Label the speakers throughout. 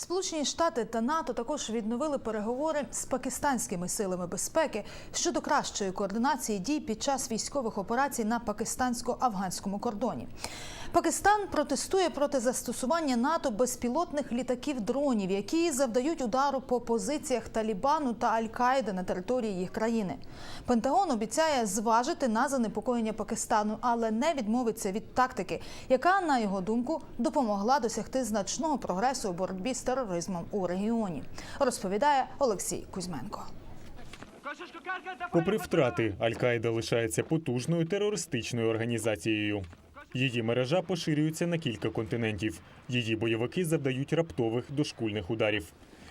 Speaker 1: Сполучені Штати та НАТО також відновили переговори з пакистанськими силами безпеки щодо кращої координації дій під час військових операцій на пакистансько-афганському кордоні. Пакистан протестує проти застосування НАТО безпілотних літаків дронів, які завдають удару по позиціях Талібану та Аль-Каїди на території їх країни. Пентагон обіцяє зважити на занепокоєння Пакистану, але не відмовиться від тактики, яка, на його думку, допомогла досягти значного прогресу у боротьбі з тероризмом у регіоні. Розповідає Олексій Кузьменко.
Speaker 2: Попри втрати, Аль-Каїда лишається потужною терористичною організацією. Її мережа поширюється на кілька континентів. Її бойовики завдають раптових дошкульних ударів.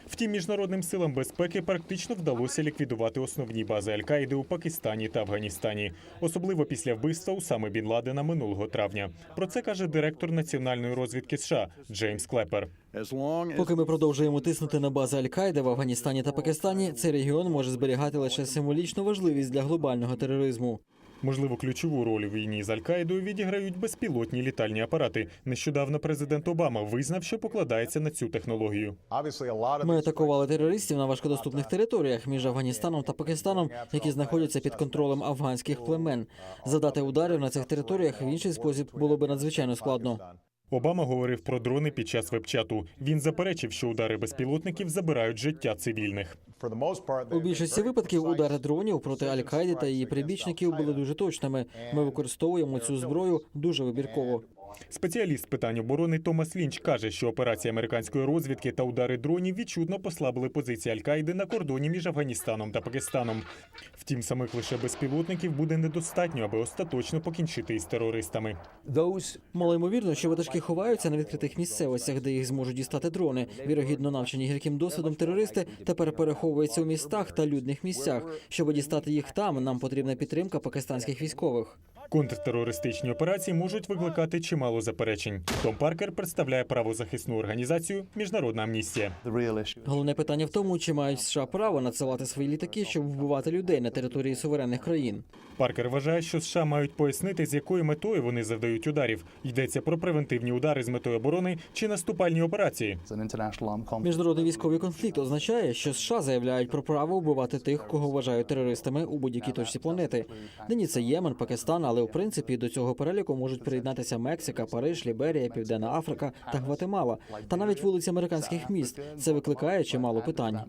Speaker 2: Втім, міжнародним силам безпеки практично вдалося ліквідувати основні бази Аль-Каїди у Пакистані та Афганістані, особливо після вбивства Усами Бін Ладена минулого травня. Про це каже директор національної розвідки США Джеймс Клепер.
Speaker 3: Поки ми продовжуємо тиснути на бази Аль-Каїди в Афганістані та Пакистані, цей регіон може зберігати лише символічну важливість для глобального тероризму.
Speaker 2: Можливо, ключову роль у війні з Аль-Каїдою відіграють безпілотні літальні апарати. Нещодавно президент Обама визнав, що покладається на цю технологію.
Speaker 3: Ми атакували терористів на важкодоступних територіях між Афганістаном та Пакистаном, які знаходяться під контролем афганських племен. Задати ударів на цих територіях в інший спосіб було би надзвичайно складно.
Speaker 2: Обама говорив про дрони під час вебчату. Він заперечив, що удари безпілотників забирають життя цивільних.
Speaker 3: У більшості випадків удари дронів проти Аль-Каїди та її прибічників були дуже точними. Ми використовуємо цю зброю дуже вибірково.
Speaker 2: Спеціаліст з питань оборони Томас Лінч каже, що операції американської розвідки та удари дронів відчутно послабили позиції Аль-Каїди на кордоні між Афганістаном та Пакистаном. Втім, самих лише безпілотників буде недостатньо, аби остаточно покінчити із терористами.
Speaker 3: Мало ймовірно, що ватажки ховаються на відкритих місцевостях, де їх зможуть дістати дрони. Вірогідно, навчені гірким досвідом терористи тепер переховуються у містах та людних місцях. Щоб дістати їх там, нам потрібна підтримка пакистанських військових.
Speaker 2: Контртерористичні операції можуть викликати чимало заперечень. Том Паркер представляє правозахисну організацію Міжнародна амністія.
Speaker 3: Головне питання в тому, чи мають США право надсилати свої літаки, щоб вбивати людей на території суверенних країн.
Speaker 2: Паркер вважає, що США мають пояснити, з якою метою вони завдають ударів. Йдеться про превентивні удари з метою оборони чи наступальні операції.
Speaker 3: Міжнародний військовий конфлікт означає, що США заявляють про право вбивати тих, кого вважають терористами у будь-якій точці планети. Нині це Ємен, Пакистан, але в принципі до цього переліку можуть приєднатися Мексика, Париж, Ліберія, Південна Африка та Гватемала, та навіть вулиці американських міст. Це викликає чимало питань.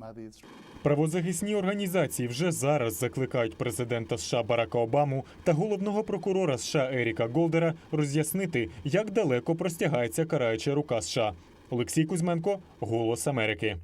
Speaker 2: Правозахисні організації вже зараз закликають президента США Барака Обаму та головного прокурора США Еріка Голдера роз'яснити, як далеко простягається караюча рука США. Олексій Кузьменко, Голос Америки.